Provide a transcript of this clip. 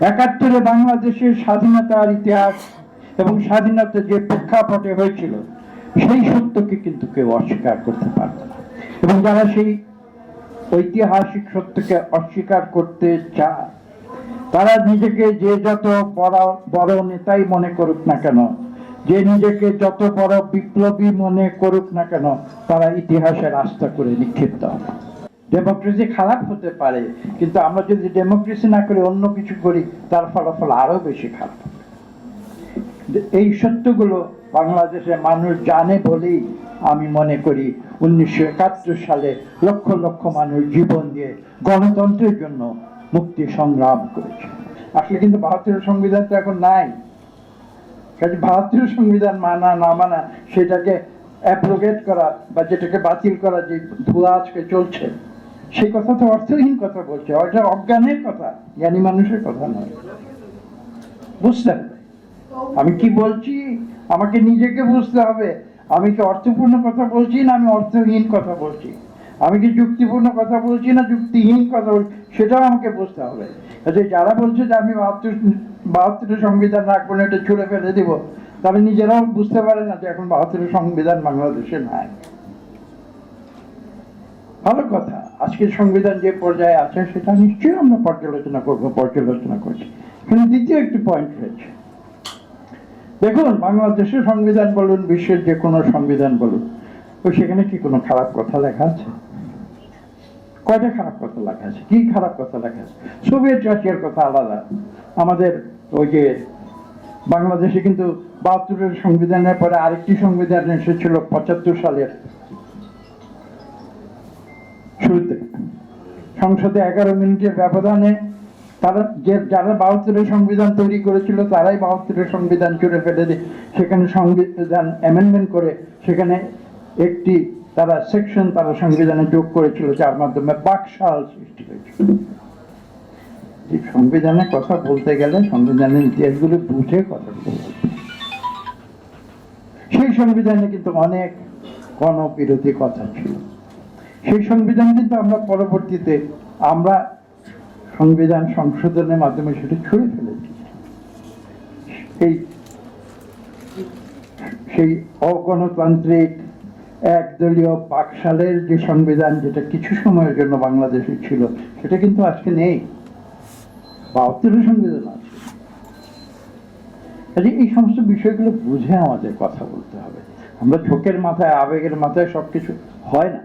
একাত্তরে বাংলাদেশের স্বাধীনতার ইতিহাস এবং স্বাধীনতা যে প্রেক্ষাপটে হয়েছিল, সেই সত্যকে কিন্তু কেউ অস্বীকার করতে পারবে না। এবং যারা সেই ঐতিহাসিক সত্যকে অস্বীকার করতে চায়, তারা নিজেকে যে যত বড় বড় নেতাই মনে করুক না কেন, যে নিজেকে যত বড় বিপ্লবী মনে করুক না কেন, তারা ইতিহাসের আস্থা করে নিক্ষিপ্ত হবে ডেমোক্রেসি খারাপ হতে পারে, কিন্তু আমরা যদি ডেমোক্রেসি না করে, অন্য কিছু করি, তার ফলাফল আরও বেশি খারাপ এই সত্যগুলো বাংলাদেশের মানুষ জানে বলেই আমি মনে করি উনিশশো একাত্তর সালে লক্ষ লক্ষ মানুষ জীবন দিয়ে গণতন্ত্রের জন্য মুক্তি সংগ্রাম করেছে। আসলে কিন্তু ভারতীয় সংবিধান তো এখন নাই। কাজে ভারতীয় সংবিধান মানা, না মানা, সেটাকে অ্যাপ্রোগেট করা বা যেটাকে বাতিল করা যে ধুয়া আজকে চলছে সেই কথা তো অর্থহীন কথা বলছে ওটা অজ্ঞানের কথা, জ্ঞানী মানুষের কথা নয়। বুঝতে হবে। আমি কি বলছি? আমাকে নিজেকে বুঝতে হবে। আমি কি অর্থপূর্ণ কথা বলছি না আমি অর্থহীন কথা বলছি? আমি কি যুক্তিপূর্ণ কথা বলছি না যুক্তিহীন কথা বলছি? সেটাও আমাকে বুঝতে হবে। কাজে যারা বলছে যে আমি বাহাত্তর বাহাত্তরের সংবিধান না, এটা ছুড়ে ফেলে দিব তারা নিজেরাও বুঝতে পারে না যে এখন বাহাত্তরের সংবিধান বাংলাদেশে নাই। ভালো কথা। আজকে সংবিধান যে পর্যায়ে আছে, সেটা নিশ্চয়ই আমরা পর্যালোচনা করব, পর্যালোচনা করছি। কিন্তু দ্বিতীয় একটি পয়েন্ট রয়েছে। দেখুন, বাংলাদেশের সংবিধান বলুন, বিশ্বের যে কোনো সংবিধান বলুন, তো সেখানে কি কোনো খারাপ কথা লেখা আছে? কয়টা খারাপ কথা লেখা আছে? কি খারাপ কথা লেখা আছে? সোভিয়েত রাশিয়ার কথা আলাদা। আমাদের ওই যে বাংলাদেশে কিন্তু বাহাত্তরের সংবিধানের পরে আরেকটি সংবিধান এসেছিল পঁচাত্তর সালের সংসদে এগারো মিনিটের ব্যবধানে তারা যে, যারা বাহাত্তরের সংবিধান তৈরি করেছিল, তারাই বাহাত্তরের সংবিধান চুরে ফেলে দিয়ে সেখানে সংবিধান অ্যামেন্ডমেন্ট করে সেখানে একটি তারা সেকশন তারা সংবিধানে যোগ করেছিল, যার মাধ্যমে বাকশাল সৃষ্টি হয়েছিল। সংবিধানের কথা বলতে গেলে সংবিধানের ইতিহাসগুলো বুঝে কথা বলতে সেই সংবিধানে কিন্তু অনেক গণবিরোধী কথা ছিল। সেই সংবিধান কিন্তু আমরা পরবর্তীতে, আমরা সংবিধান সংশোধনের মাধ্যমে সেটা ছুঁড়ে ফেলেছি। সেই সেই অগণতান্ত্রিক একদলীয় পাকশালের যে সংবিধান, যেটা কিছু সময়ের জন্য বাংলাদেশে ছিল, সেটা কিন্তু আজকে নেই। বাহাত্তরের সংবিধান আছে। কাজে এই সমস্ত বিষয়গুলো বুঝে আমাদের কথা বলতে হবে। আমরা ঝোঁকের মাথায়, আবেগের মাথায় সবকিছু হয় না।